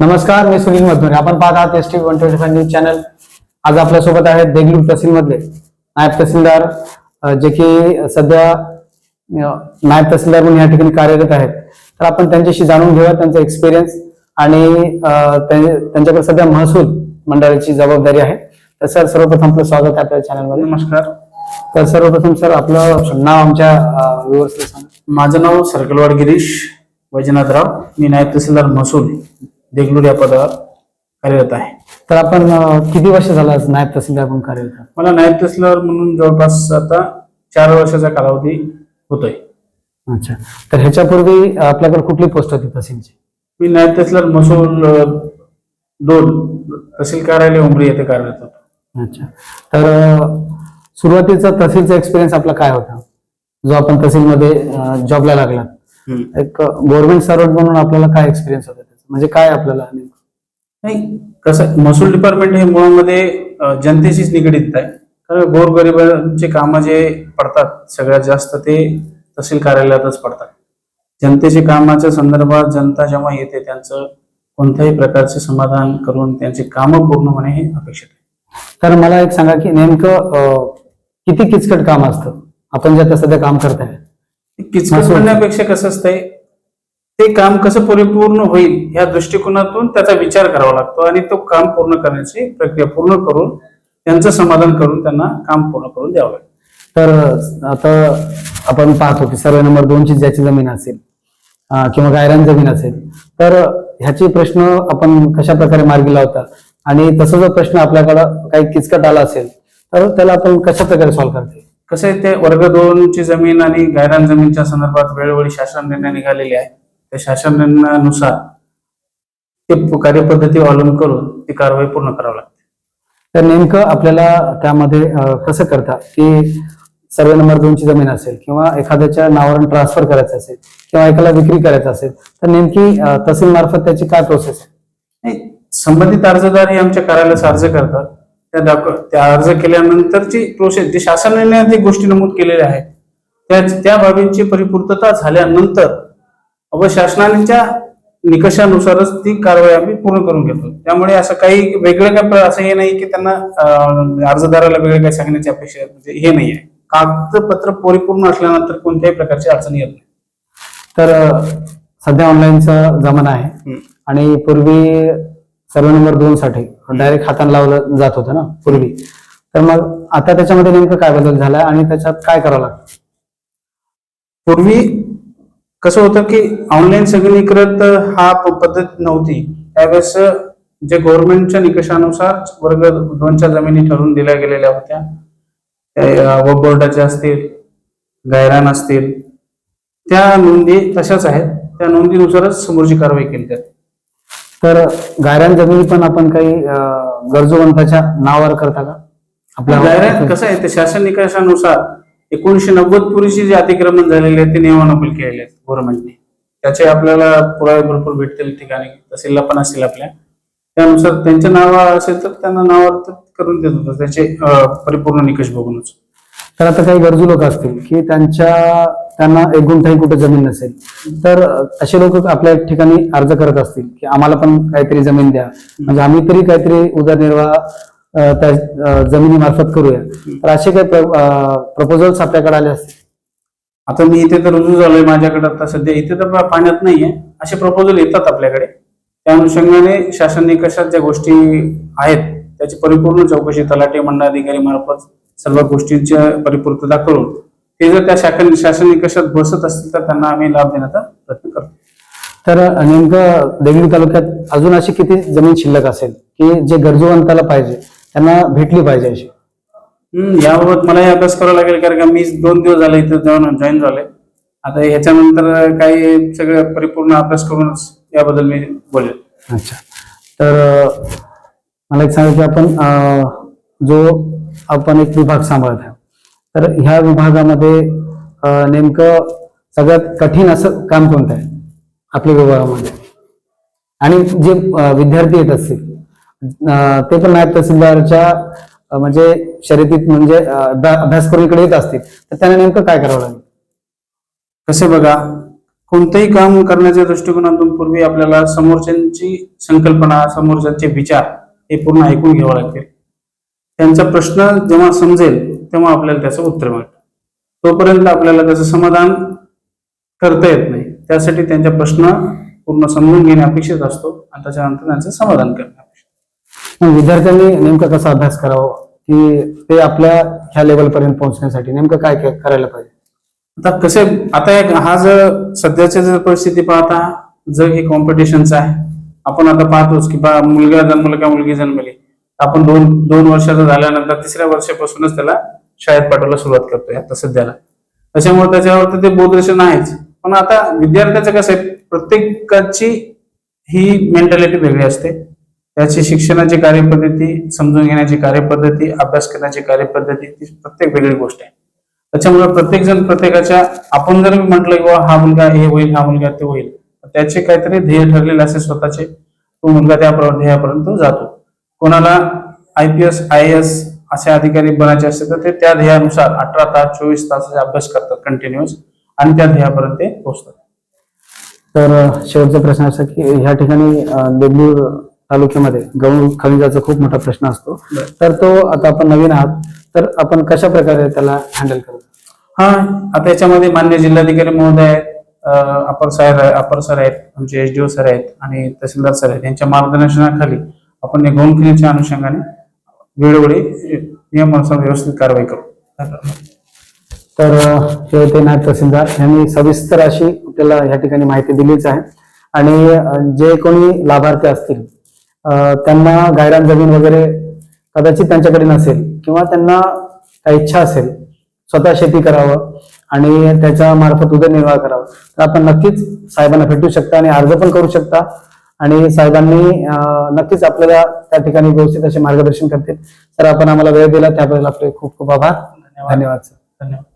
नमस्कार मी सुनील मधुरे. आपण पाहत आहात S T one twenty five news channel. आज आपल्यासोबत आहेत देगलूर तहसीलमधले नायब तहसीलदार जे की सध्या नायब तहसीलदार म्हणून या ठिकाणी कार्यरत आहेत. तर आपण त्यांच्याशी जाणून घेऊया त्यांचा एक्सपिरियन्स आणि त्यांच्याकडे सध्या महसूल मंडळाची जबाबदारी आहे. तर सर सर्वप्रथम आपलं स्वागत आहे आपल्या चॅनलमध्ये. नमस्कार. तर सर्वप्रथम सर आपलं नाव आमच्या माझं नाव सर्कलवाड गिरीश वैजनाथराव. मी नायब तहसीलदार महसूल देगलूर या पदावर कार्यरत आहे. तर आपण अ, किती वर्ष झालं आज नायब तहसीलदार म्हणून कार्यरत आहात? मला नायब तहसीलदार म्हणून जवळपास आता चार वर्षाचा कालावधी होतोय. अच्छा. तर ह्याच्यापूर्वी आपल्याकडे कुठली पोस्ट होती तहसीलची? मी नायब तहसीलदार महसूल अ, दोन तहसील कार्यालय उमरी येथे कार्यरत होतो. अच्छा. तर अ, सुरुवातीचा तहसीलचा एक्सपिरियन्स आपला काय होता? जो आपण तहसीलमध्ये जॉबला लागला एक गव्हर्नमेंट सर्वंट म्हणून आपल्याला काय एक्सपिरियन्स होता? म्हणजे काय आपल्याला नेमकं? नाही कसं महसूल डिपार्टमेंट हे मुळामध्ये जनतेशीच निगडीत आहे. कारण गोरगरिबांचे कामं जे पडतात सगळ्यात जास्त ते तहसील कार्यालयातच पडतात. जनतेचे कामाच्या संदर्भात जनता जेव्हा येते त्यांचं कोणत्याही प्रकारचे समाधान करून त्यांचे कामं पूर्ण होणे हे अपेक्षित आहे. तर मला एक सांगा की नेमकं किती किचकट काम असतं? आपण जे आता सध्या काम करताय. किचकट म्हणण्यापेक्षा कसं असतंय ते काम कसं परिपूर्ण होईल या दृष्टिकोनातून त्याचा विचार करावा लागतो आणि तो काम पूर्ण करण्याची प्रक्रिया पूर्ण करून त्यांचं समाधान करून त्यांना काम पूर्ण करून द्यावं लागतं तर आता आपण पाहतो की सर्वे नंबर दोनची ज्याची जमीन असेल किंवा गायरान जमीन असेल तर ह्याचे प्रश्न आपण कशा प्रकारे मार्गी लावता? आणि तसा जर प्रश्न आपल्याकडं काही किचकट आला असेल तर त्याला आपण कशा प्रकारे सॉल्व्ह करते? कसं आहे ते वर्ग दोन ची जमीन आणि गायरान जमीनच्या संदर्भात वेळोवेळी शासन निर्णय निघालेले आहे. त्या शासन निर्णयानुसार ते कार्यपद्धती अवलंबून करून ती कारवाई पूर्ण करावी लागते. तर नेमकं आपल्याला त्यामध्ये कसं करता? की सर्वे नंबर दोनची जमीन असेल किंवा एखाद्याच्या नावावरून ट्रान्सफर करायचं असेल किंवा एखादा विक्री करायचं असेल तर नेमकी तहसील मार्फत त्याची काय प्रोसेस आहे? नाही संबंधित अर्जदार हे आमच्या कार्यालयास अर्ज करतात. त्या दाख- त्या अर्ज केल्यानंतरची प्रोसेस जे शासन निर्णयात जे गोष्टी नमूद केलेल्या आहेत त्या त्या बाबींची परिपूर्तता झाल्यानंतर व शासनाच्या निकषानुसारच ती कारवाई आम्ही पूर्ण करून घेतो. त्यामुळे असं काही वेगळं काय असं हे नाही की त्यांना अर्जदाराला वेगळं काही सांगण्याची अपेक्षा म्हणजे हे नाही आहे. कागदपत्र परिपूर्ण असल्यानंतर कोणत्याही प्रकारची अडचण येत नाही. तर सध्या ऑनलाईनचा जमाना आहे. आणि पूर्वी सर्वे नंबर दोन साठी डायरेक्ट हाताने लावलं जात होतं ना पूर्वी. तर मग आता त्याच्यामध्ये नेमकं काय बदल झाला आणि त्याच्यात काय करावं लागतं? पूर्वी कसं होतं की ऑनलाईन सगळीकृत हा पद्धत नव्हती. त्यावेळेस जे गव्हर्नमेंटच्या निकषानुसार वर्ग दोनच्या जमिनी ठरवून दिल्या गेलेल्या होत्या. त्या व बोर्डाच्या असतील गायरान असतील त्या नोंदी तशाच आहेत. त्या नोंदीनुसारच समोरची कारवाई केली जाते. तर गायरान जमिनी पण आपण काही गरजूवंताच्या नावावर करता का? गायरान कसं आहे ते शासन निकषानुसार एकोणीशे नव्वद पूर्वीचे जे अतिक्रमण झालेले आहेत ते नियमानुकूल केलेले आहेत गव्हर्नमेंटने त्याचे आपल्याला पुरावे भरपूर भेटतील ठिकाणी तहसीलला पण असतील आपल्या. त्यानुसार त्यांच्या नावा असेल तर त्यांना नावावर करून देत होतं. त्याचे परिपूर्ण निकष बघूनच तर आता काही गरजू लोक असतील की त्यांच्या त्यांना एक गुंठाही कुठे जमीन नसेल तर असे लोक आपल्या ठिकाणी अर्ज करत असतील की आम्हाला पण काहीतरी जमीन द्या. म्हणजे आम्ही तरी काहीतरी उदरनिर्वाह त्या जमिनीमार्फत करूया. तर असे काही प्रपोजल्स आपल्याकडे आले असतील? आता मी इथे तर रुजू झालोय माझ्याकडे आता सध्या. इथे तर पाण्यात नाहीये. असे प्रपोजल येतात आपल्याकडे. त्या अनुषंगाने शासन निकषात ज्या गोष्टी आहेत त्याची परिपूर्ण चौकशी तलाठी मंडळाधिकारी मार्फत सर्व गोष्टींची परिपूर्तता करून ते जर त्या शासन शासन निकषात बसत असतील तर त्यांना आम्ही लाभ देण्याचा प्रयत्न करतो. तर नेमकं देगलूर तालुक्यात अजून अशी किती जमीन शिल्लक असेल? की जे गरजूवंताला पाहिजे त्यांना भेटली पाहिजे अशी. हम्म, याबाबत मलाही अभ्यास करावा लागेल कारण का मी दोन दिवस झाले इथे जाऊन जॉईन झाले आता ह्याच्यानंतर काही सगळं परिपूर्ण अभ्यास करूनच याबद्दल मी बोलेल. अच्छा. तर मला एक सांगा की आपण जो आपण एक विभाग सांभाळत आहे तर ह्या विभागामध्ये नेमकं सगळ्यात कठीण असं काम कोणतं आहे आपल्या विभागामध्ये? आणि जे विद्यार्थी येत असतील ते पण नायब तहसीलदारच्या म्हणजे शर्यतीत म्हणजे अभ्यास करून इकडे येत असतील. तर त्यांना नेमकं काय करावं लागेल? कसे बघा कोणतंही काम करण्याच्या दृष्टिकोनातून पूर्वी आपल्याला समोरच्यांची संकल्पना समोरच्यांचे विचार हे पूर्ण ऐकून घ्यावं लागतील त्यांचा प्रश्न जेव्हा समजेल तेव्हा आपल्याला त्याचं उत्तर मिळतं. तोपर्यंत आपल्याला त्याचं समाधान करता येत नाही. त्यासाठी त्यांचा प्रश्न पूर्ण समजून घेणे अपेक्षित असतो आणि त्याच्यानंतर त्यांचं समाधान करणे. मग विद्यार्थ्यांनी नेमका कसा अभ्यास करावा? की ते आपल्या ह्या लेवल पर्यंत पोहोचण्यासाठी नेमकं काय काय करायला पाहिजे? आता कसे आता एक हा जर सध्याच्या जर परिस्थिती पाहता जग हे कॉम्पिटिशनचं आहे आपण आता पाहतोच की बा मुलगा जन्मला का मुलगी जन्मली आपण दोन दोन वर्षाचा झाल्यानंतर तिसऱ्या वर्षापासूनच त्याला शाळेत पाठवायला सुरुवात करतोय आता सध्याला. त्याच्यामुळे त्याच्यावर तर ते बोधदर्शन आहेच पण आता विद्यार्थ्याचं कसं आहे प्रत्येकाची ही मेंटॅलिटी वेगळी असते. त्याची शिक्षणाची कार्यपद्धती समजून घेण्याची कार्यपद्धती अभ्यास करण्याची कार्यपद्धती ती प्रत्येक वेगळी गोष्ट आहे. त्याच्यामुळे प्रत्येक जण प्रत्येकाच्या आपण जर म्हटलं की हा मुलगा हे होईल हा मुलगा ते होईल. त्याचे काहीतरी ध्येय ठरलेले असे स्वतःचे तो मुलगा त्या ध्येयापर्यंत जातो. कोणाला I P S I S असे अधिकारी बनायचे असते तर ते त्या ध्येयानुसार अठरा तास चोवीस तासाचा अभ्यास करतात कंटिन्युअस आणि त्या ध्येयापर्यंत ते पोहोचतात. तर शेवटचा प्रश्न असा की ह्या ठिकाणी अ, देगलूर तालुक्यामध्ये गहू खनिजाचा खूप मोठा प्रश्न असतो. तर तो आता आपण नवीन आहात. तर आपण कशा प्रकारे त्याला हँडल करतो हा आता याच्यामध्ये मान्य जिल्हाधिकारी महोदय आहेत अपर साहेब अपर सर आहेत आमचे ओ सर आहेत आणि तहसीलदार सर आहेत. यांच्या मार्गदर्शनाखाली आपण या गौण क्लिनिकच्या अनुषंगाने वेळोवेळी नियमानुसार व्यवस्थित कारवाई करू. तर हे होते नायब तहसीलदार. यांनी सविस्तर अशी आपल्याला या ठिकाणी माहिती दिलीच आहे. आणि जे कोणी लाभार्थी असतील त्यांना गायरान जमीन वगैरे कदाचित त्यांच्याकडे नसेल किंवा त्यांना काही इच्छा असेल स्वतः शेती करावं आणि त्याच्या मार्फत उदरनिर्वाह करावा तर आपण नक्कीच साहेबांना भेटू शकता आणि अर्ज पण करू शकता. आणि साहेबांनी नक्कीच आपल्याला त्या ठिकाणी व्यवस्थित असे मार्गदर्शन करतील. तर आपण आम्हाला वेळ दिला त्याबद्दल आपले खूप खूप आभार. धन्यवाद. धन्यवाद सर. धन्यवाद.